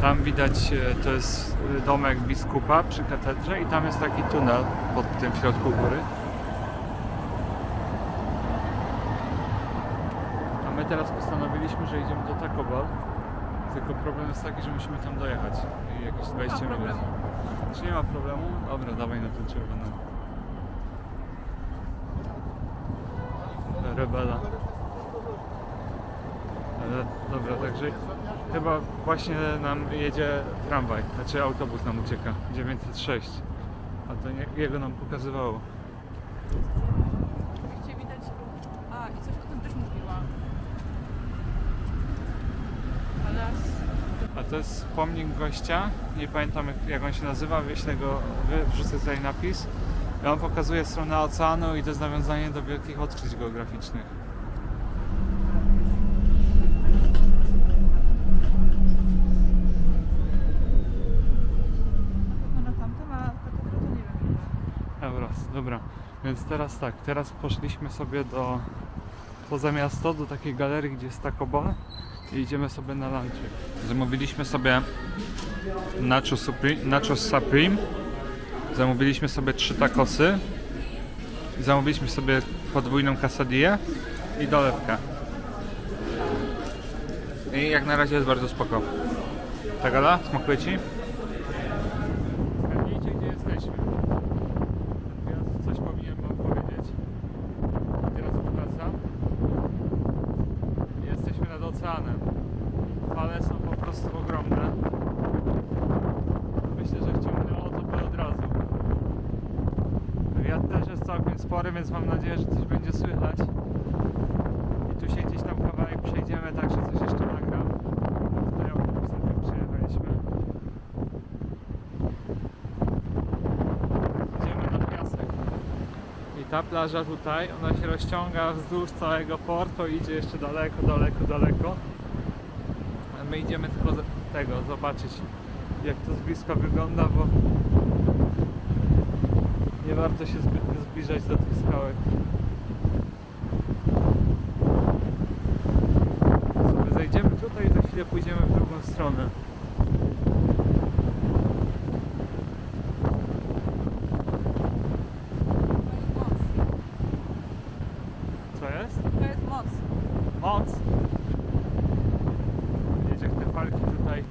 Tam widać, e, to jest e, domek biskupa przy katedrze i tam jest taki tunel pod tym środku góry. A my teraz postanowiliśmy, że idziemy do Taco Bell. Tylko problem jest taki, że musimy tam dojechać. I jakieś 20 minut. Czy nie ma problemu? Dobra, dawaj na tę czerwoną. Rebela. Ale dobra, także chyba właśnie nam jedzie tramwaj, znaczy autobus nam ucieka, 906. A to nie, jego nam pokazywało. Gdzie widać... A, i coś o tym też mówiła. A to jest pomnik gościa, nie pamiętam jak, jak on się nazywa, wyślę go, wrzucę tutaj napis. I on pokazuje stronę oceanu i to jest nawiązanie do wielkich odkryć geograficznych. Teraz tak, teraz poszliśmy sobie do poza miasto, do takiej galerii, gdzie jest Taco Bell i idziemy sobie na lunchy. Zamówiliśmy sobie Nachos Supreme, Nachos Supreme. Zamówiliśmy sobie trzy tacosy. Zamówiliśmy sobie podwójną quesadillę i dolewkę. I jak na razie jest bardzo spoko. Tak, Ala? Smakuje Ci? Zgadnijcie, gdzie jesteśmy. Ja coś powinienem wam powiedzieć. Teraz odwracam. Jesteśmy nad oceanem. Fale są po prostu ogromne. Myślę, że wciągnęło to by od razu. Wiatr też jest całkiem spory, więc mam nadzieję, że coś będzie słychać. I tu się gdzieś tam kawałek przejdziemy, także coś jeszcze nagram. Tutaj autobusem tym przyjechaliśmy. Idziemy na piasek. I ta plaża tutaj, ona się rozciąga wzdłuż całego portu, idzie jeszcze daleko, daleko, daleko. My idziemy tylko z tego, zobaczyć jak to z bliska wygląda, bo nie warto się zbyt zbliżać do tych skałek. Sobie zejdziemy tutaj i za chwilę pójdziemy w drugą stronę. Co jest? To jest moc. Moc. Wiecie, jak te falki tutaj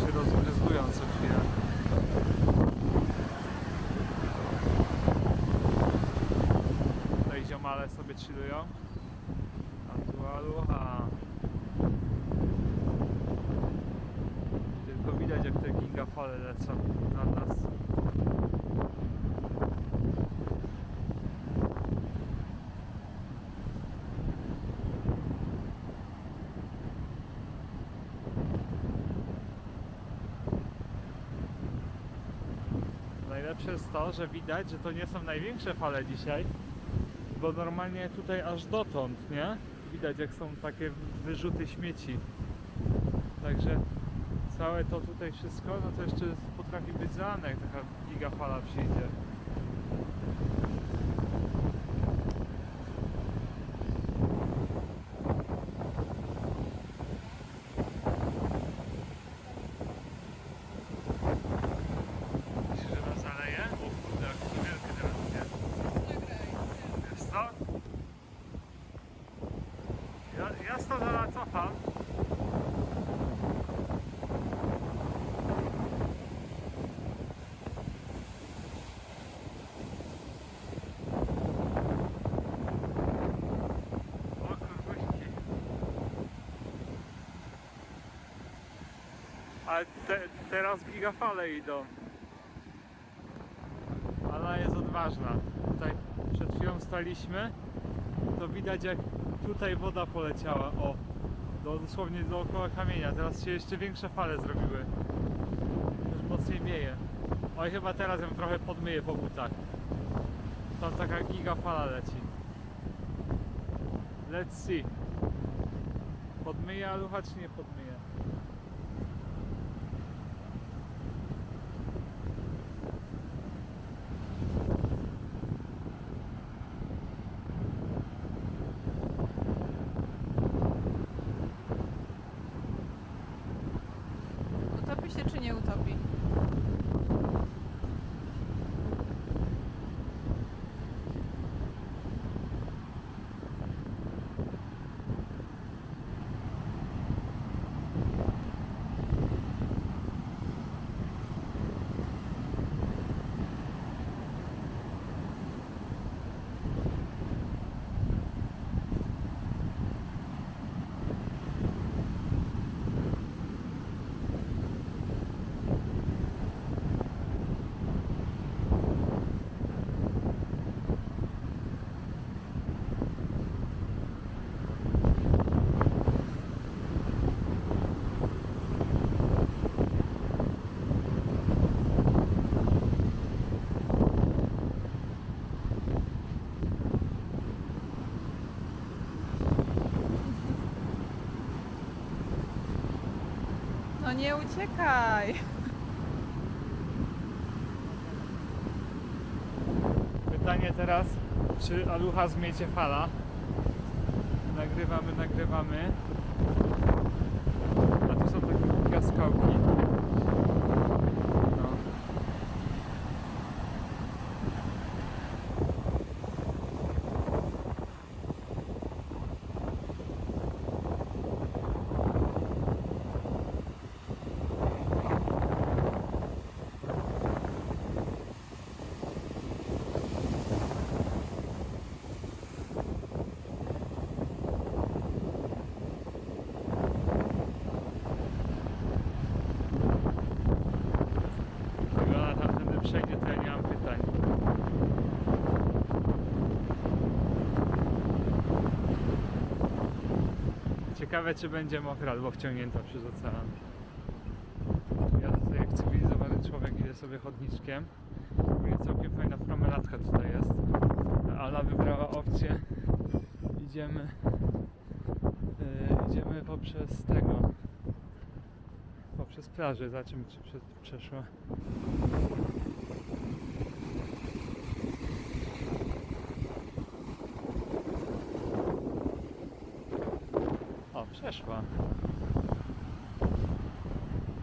się rozbryzgują co chwilę. Tutaj ziomale sobie chillują. A tu aluha. Tylko widać jak te gigafale lecą na nas. Najlepsze jest to, że widać, że to nie są największe fale dzisiaj, bo normalnie tutaj aż dotąd, nie? Widać jak są takie wyrzuty śmieci. Także całe to tutaj wszystko, no to jeszcze potrafi być zalane, jak taka gigafala przyjdzie. Myślisz, że nas zaleje? O kurde, jak to wielkie teraz jest. Wiesz co? Ja, ja stąd zaraz cofam. O kurbuśki. Ale te, teraz gigafale idą. Ala jest odważna. Tutaj przed chwilą staliśmy, to widać jak tutaj woda poleciała. O, do, dosłownie dookoła kamienia. Teraz się jeszcze większe fale zrobiły. Już mocniej wieje. Oj, chyba teraz ją trochę podmyję po butach. Tam taka gigafala leci. Let's see. Podmyje alucha czy nie podmyje? Nie uciekaj. Pytanie teraz, czy alucha zmiecie fala? Nagrywamy, nagrywamy. A tu są takie piaskałki. No. Jak ona tamtędy przejdzie, to ja nie mam pytań. Ciekawe, czy będzie mokra albo wciągnięta przez ocean. Ja tutaj jak cywilizowany człowiek idę sobie chodniczkiem. Mówię, całkiem fajna promenadka tutaj jest. Ala wybrała opcję. Idziemy. Yy, idziemy poprzez tego. Poprzez plażę. Zobaczymy, czy prze, przeszła. O, przeszła.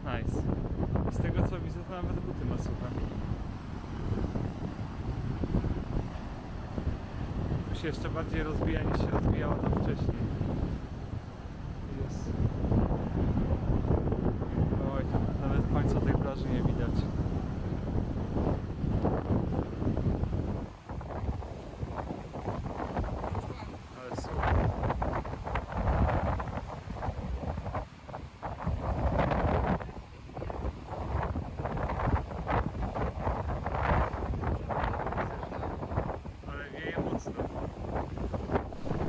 Nice. Z tego co widzę, to nawet buty ma suche. Tu się jeszcze bardziej rozwija niż się rozwijało tam wcześniej. Jest. Oj, nawet końca tej plaży nie widać. Ale super. Ale wieje mocno.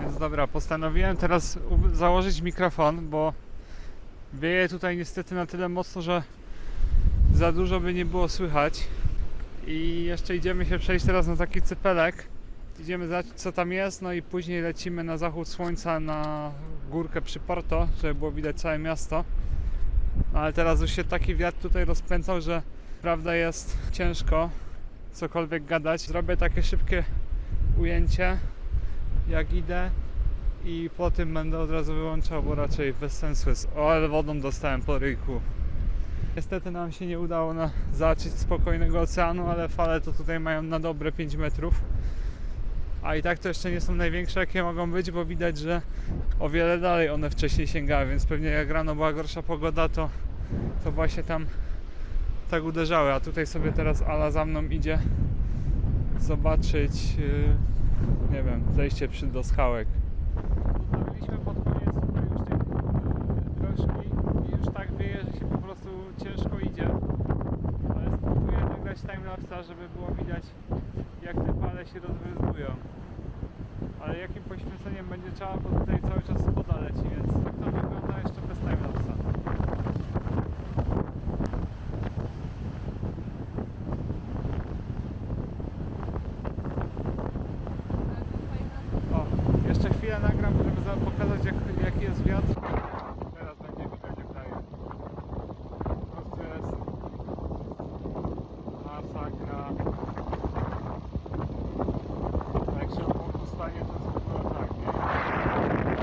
Więc dobra, postanowiłem teraz założyć mikrofon, bo wieje tutaj niestety na tyle mocno, że za dużo by nie było słychać. I jeszcze idziemy się przejść teraz na taki cypelek. Idziemy zobaczyć co tam jest, no i później lecimy na zachód słońca na górkę przy Porto, żeby było widać całe miasto. No ale teraz już się taki wiatr tutaj rozpętał, że prawda jest ciężko cokolwiek gadać. Zrobię takie szybkie ujęcie jak idę i po tym będę od razu wyłączał, bo raczej bez sensu jest. O, ale wodą dostałem po ryjku. Niestety nam się nie udało na zobaczyć spokojnego oceanu, ale fale to tutaj mają na dobre 5 metrów. A i tak to jeszcze nie są największe jakie mogą być, bo widać, że o wiele dalej one wcześniej sięgały, więc pewnie jak rano była gorsza pogoda, to, to właśnie tam tak uderzały. A tutaj sobie teraz Ala za mną idzie zobaczyć, yy, nie wiem, zejście przy do skałek. Dotarliśmy pod koniec już tej drożki i już tak wieje, że się po prostu ciężko idzie. Ale spróbuję nagrać timelapsa, żeby było widać jak te fale się rozwiązują. Ale jakim poświęceniem będzie trzeba, bo tutaj cały czas woda leci, więc tak to wygląda jeszcze bez timelapsa. O, jeszcze chwilę nagram, żeby za- pokazać jak, jaki jest wiatr. Teraz będzie widać jak daje. Po prostu jest masakra. A jak się obok ustanie, to jest w ogóle tak, nie?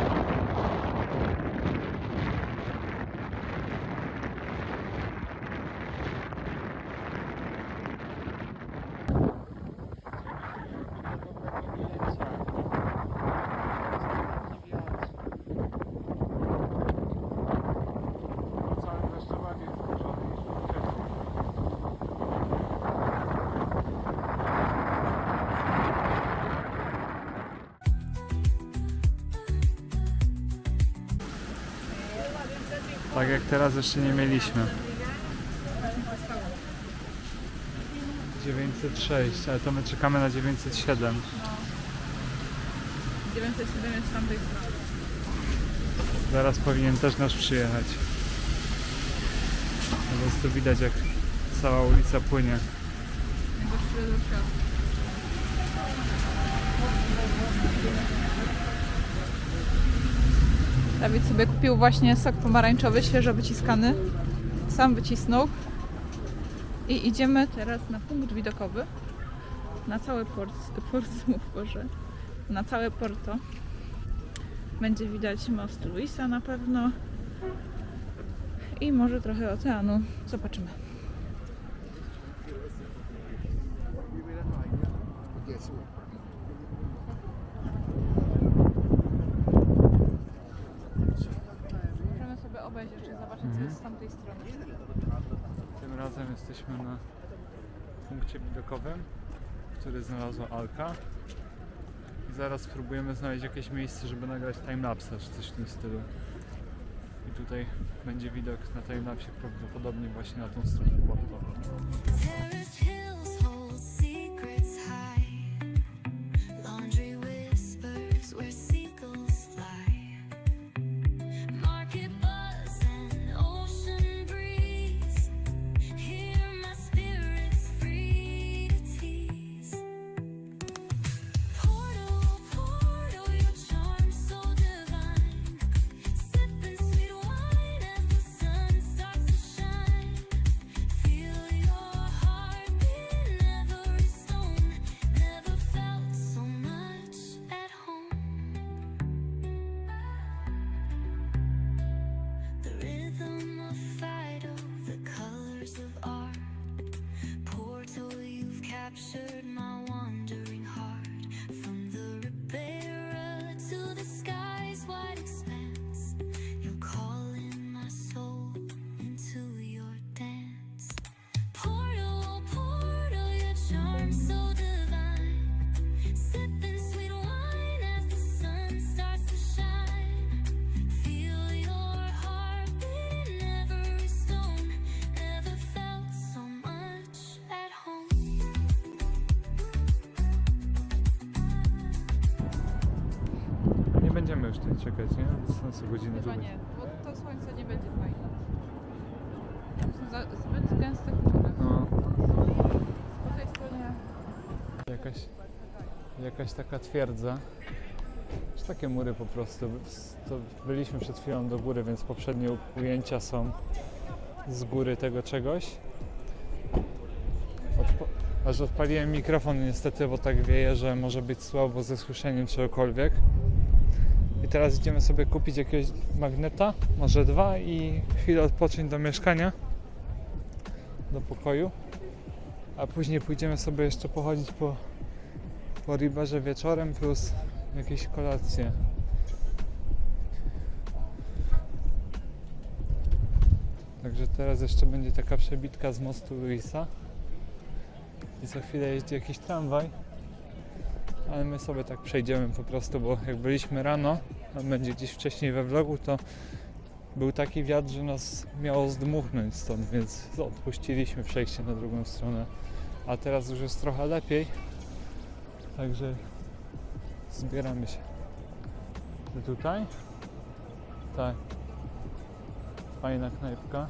Ocean jeszcze bardziej zburzony niż wcześniej. Tak jak teraz jeszcze nie mieliśmy. 906, ale to my czekamy na 907. 907 jest z tamtej strony. Zaraz powinien też nasz przyjechać. Po prostu widać jak cała ulica płynie. Jego chwilę do świata. Dawid sobie kupił właśnie sok pomarańczowy, świeżo wyciskany. sam wycisnął. I idziemy teraz na punkt widokowy. Na całe port, Portsmouth, Boże. Na całe Porto. Będzie widać most Luisa na pewno. I może trochę oceanu. Zobaczymy. Możemy sobie obejrzeć, czy zobaczyć, strony. Tym razem jesteśmy na punkcie widokowym, który znalazła Alka. I zaraz spróbujemy znaleźć jakieś miejsce, żeby nagrać timelapse czy coś w tym stylu. I tutaj będzie widok na timelapsie prawdopodobnie właśnie na tą stronę portu. Czekać, nie? Bez sensu godziny Chyba nie, bo to słońce nie będzie fajne. Za, zbyt gęste chmury. No, Po tej stronie jakaś, jakaś taka twierdza. Czy takie mury po prostu. To byliśmy przed chwilą do góry, więc poprzednie ujęcia są z góry tego czegoś. Odpa- aż odpaliłem mikrofon niestety, bo tak wieje, że może być słabo ze słyszeniem czegokolwiek. I teraz idziemy sobie kupić jakiegoś magneta, może dwa i chwilę odpocząć do mieszkania, do pokoju. A później pójdziemy sobie jeszcze pochodzić po, po Riberze wieczorem plus jakieś kolacje. Także teraz jeszcze będzie taka przebitka z mostu Luisa. I za chwilę jeździ jakiś tramwaj. Ale my sobie tak przejdziemy po prostu, bo jak byliśmy rano, a będzie gdzieś wcześniej we vlogu, to był taki wiatr, że nas miało zdmuchnąć stąd, więc odpuściliśmy przejście na drugą stronę. A teraz już jest trochę lepiej. Także zbieramy się. Tutaj? Tak. Fajna knajpka.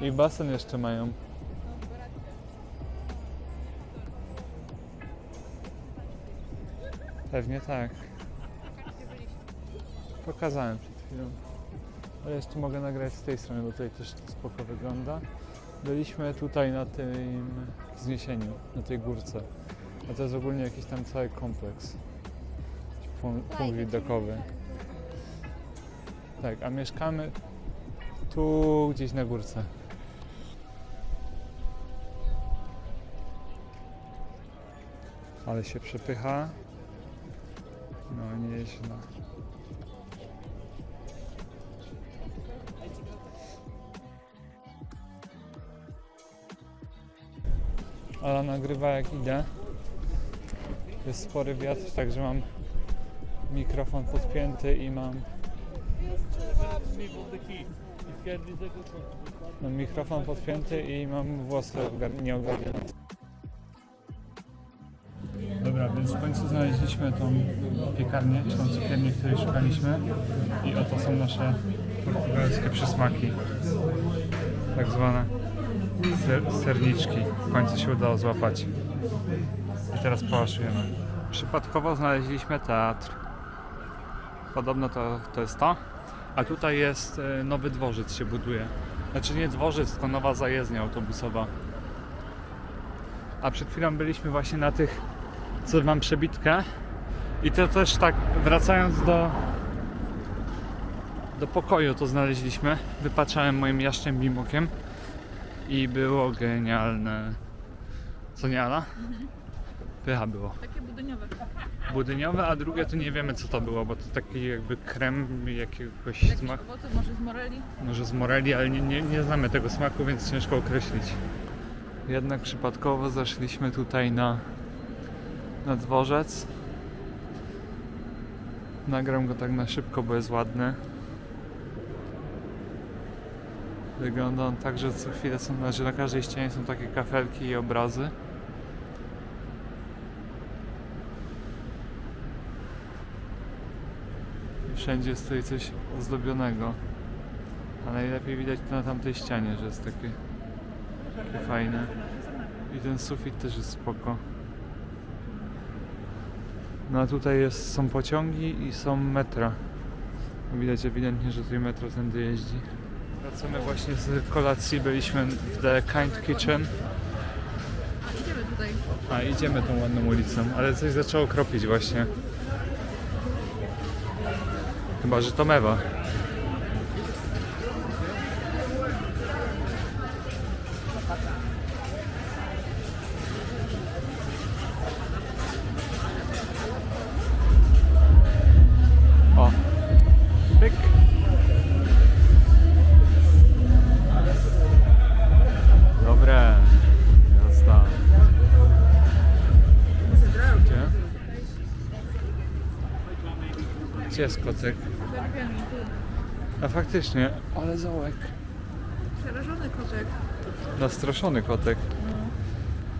I basen jeszcze mają. Pewnie tak. Pokazałem przed chwilą. Ale jeszcze mogę nagrać z tej strony, bo tutaj też to spoko wygląda. Byliśmy tutaj na tym wzniesieniu, na tej górce. A to jest ogólnie jakiś tam cały kompleks. Punkt, punkt widokowy. Tak, a mieszkamy tu gdzieś na górce. Ale się przepycha. No nieźle. Ale nagrywa jak idę. Jest spory wiatr, także mam mikrofon podpięty i mam mam mikrofon podpięty i mam włosy ogar- nieogarnięte. Znaleźliśmy tą piekarnię, czy tą cukiernię, której szukaliśmy i oto są nasze portugalskie przysmaki. Tak zwane ser, serniczki. W końcu się udało złapać. I teraz pałaszujemy. Przypadkowo znaleźliśmy teatr. Podobno to, to jest to. A tutaj jest e, nowy dworzec się buduje. Znaczy nie dworzec, tylko nowa zajezdnia autobusowa. A przed chwilą byliśmy właśnie na tych, co mam przebitkę. I to też tak, wracając do do pokoju to znaleźliśmy. Wypatrzałem moim jaszczębim okiem i było genialne. Co nie Ala? Pycha było. Takie budyniowe. Budyniowe, a drugie to nie wiemy co to było, bo to taki jakby krem jakiegoś Jakiś smaku. owoców, może z moreli. Może z moreli, ale nie, nie, nie znamy tego smaku, więc ciężko określić. Jednak przypadkowo zeszliśmy tutaj na, na dworzec. Nagram go tak na szybko, bo jest ładny. Wygląda on tak, że co chwilę są, znaczy na każdej ścianie są takie kafelki i obrazy. I wszędzie stoi coś ozdobionego. A najlepiej widać to na tamtej ścianie, że jest takie, takie fajne. I ten sufit też jest spoko. No a tutaj jest, są pociągi i są metra. Widać ewidentnie, że tutaj metro tędy jeździ. Wracamy właśnie z kolacji, byliśmy w The Kind Kitchen. A idziemy tutaj. A idziemy tą ładną ulicą, ale coś zaczęło kropić właśnie. Chyba, że to mewa. Jest kocyk? A faktycznie, ale załek. Przerażony kotek. Nastraszony kotek.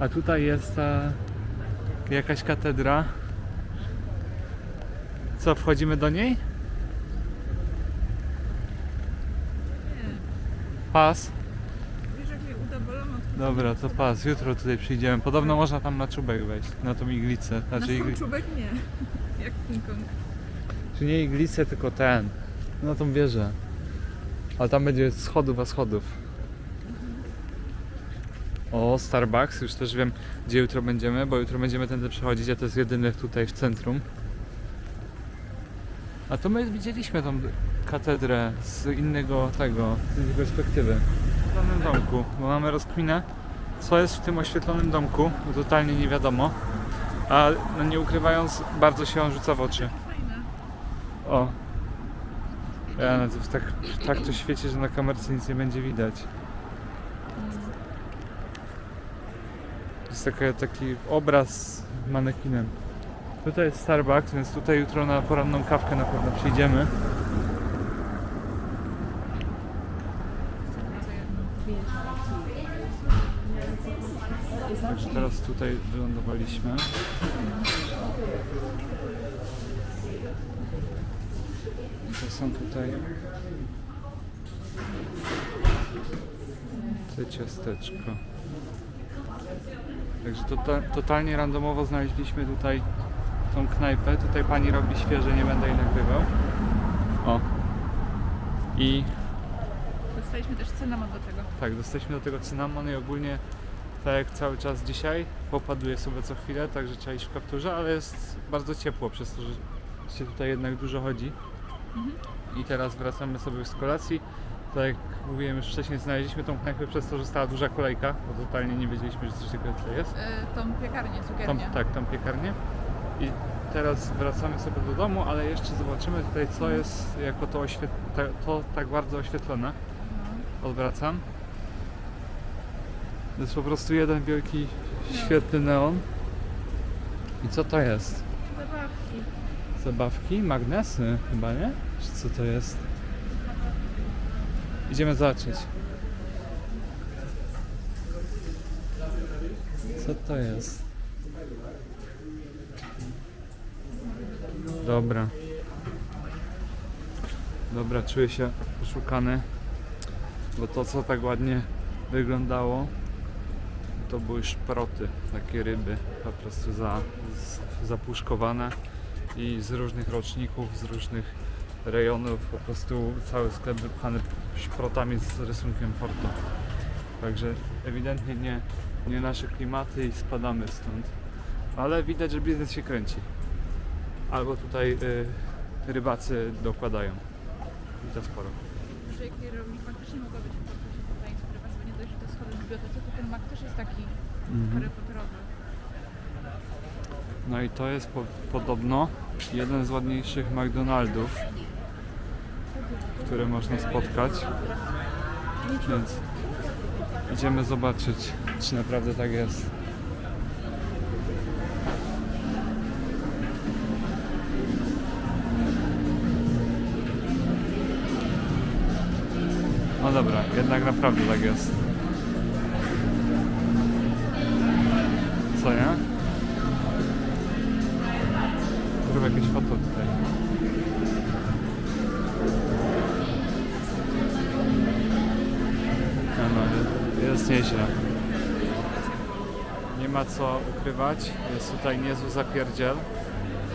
A tutaj jest ta jakaś katedra. Co, wchodzimy do niej? Nie. Pas? Wiesz jak mnie uda od Dobra, to pas. Jutro tutaj przyjdziemy. Podobno można tam na czubek wejść, na tą iglicę. Na Znaczy, sam igli... czubek nie. Jak King Kong. Czy nie iglicę, tylko ten. Na tą wieżę. Ale tam będzie schodów, a schodów. O, Starbucks, już też wiem, gdzie jutro będziemy, bo jutro będziemy tędy przechodzić, a to jest jedyny tutaj w centrum. A to my widzieliśmy tą katedrę z innego tego, z innej perspektywy. W oświetlonym domku, bo mamy rozkminę, co jest w tym oświetlonym domku, totalnie nie wiadomo. A no nie ukrywając, bardzo się on rzuca w oczy. O. Ja, no to tak, tak to świeci, że na kamerce nic nie będzie widać. Jest taki obraz manekinem. Tutaj jest Starbucks, więc tutaj jutro na poranną kawkę na pewno przyjdziemy. Także teraz tutaj wylądowaliśmy. I to są tutaj te ciasteczko. Także to, totalnie randomowo znaleźliśmy tutaj tą knajpę. Tutaj pani robi świeże, nie będę jej nagrywał. O. I Dostaliśmy też cynamon do tego. tak, dostaliśmy do tego cynamon i ogólnie tak jak cały czas dzisiaj, popaduje sobie co chwilę, także trzeba iść w kapturze, ale jest bardzo ciepło przez to, że się tutaj jednak dużo chodzi. I teraz wracamy sobie z kolacji. Tak jak mówiłem już wcześniej, znaleźliśmy tą knajpę przez to, że stała duża kolejka, bo totalnie nie wiedzieliśmy, że coś takiego tutaj jest. E, tą piekarnię, Tam, cukiernię. tak, tam piekarnię. I teraz wracamy sobie do domu, ale jeszcze zobaczymy tutaj, co jest jako to, oświet... ta- to tak bardzo oświetlone. Odwracam. To jest po prostu jeden wielki, świetny neon. I co to jest? Zabawki. Zabawki? Magnesy chyba, nie? Czy co to jest? Idziemy zobaczyć. Co to jest? Dobra. Dobra, czuję się oszukany. Bo to co tak ładnie wyglądało to były szproty, takie ryby po prostu za, z, zapuszkowane i z różnych roczników, z różnych rejonów po prostu cały sklep wypchany szprotami z rysunkiem Porto. Także ewidentnie nie, nie nasze klimaty i spadamy stąd. Ale widać, że biznes się kręci. Albo tutaj y, rybacy dokładają. I to sporo. Jak kierownik faktycznie mogła być tutaj inspirować, bo nie dość, że to schody biblioteki, to ten mak też jest taki Mhm. No i to jest po, podobno jeden z ładniejszych McDonaldów, które można spotkać. Więc idziemy zobaczyć, czy naprawdę tak jest. No dobra, jednak naprawdę tak jest. Co nie? Zrób jakieś foto tutaj. Jest nieźle. Nie ma co ukrywać. Jest tutaj niezły zapierdziel.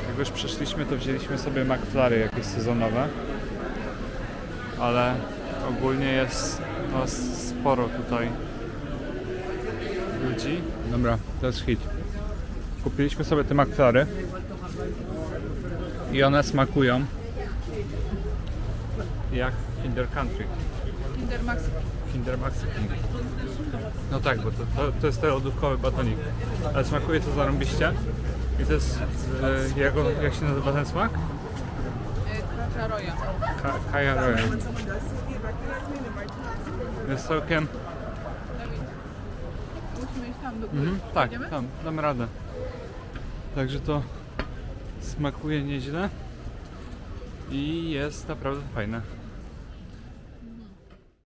Jak już przyszliśmy, to wzięliśmy sobie McFlary jakieś sezonowe. Ale ogólnie jest no, sporo tutaj ludzi. Dobra, to jest hit. Kupiliśmy sobie te McFlary i one smakują jak Kinder Country, Kinder Max. Kinder Maxi King. No tak, bo to, to, to jest ten lodówkowy batonik. Ale smakuje to zarąbiście. I to jest, e, jego, jak się nazywa ten smak? Kracza Roya. Ka Kaja Royal. Jest całkiem... Musimy iść tam do góry. Mhm, tak, Idziemy? tam, dam radę. Także to smakuje nieźle i jest naprawdę fajne.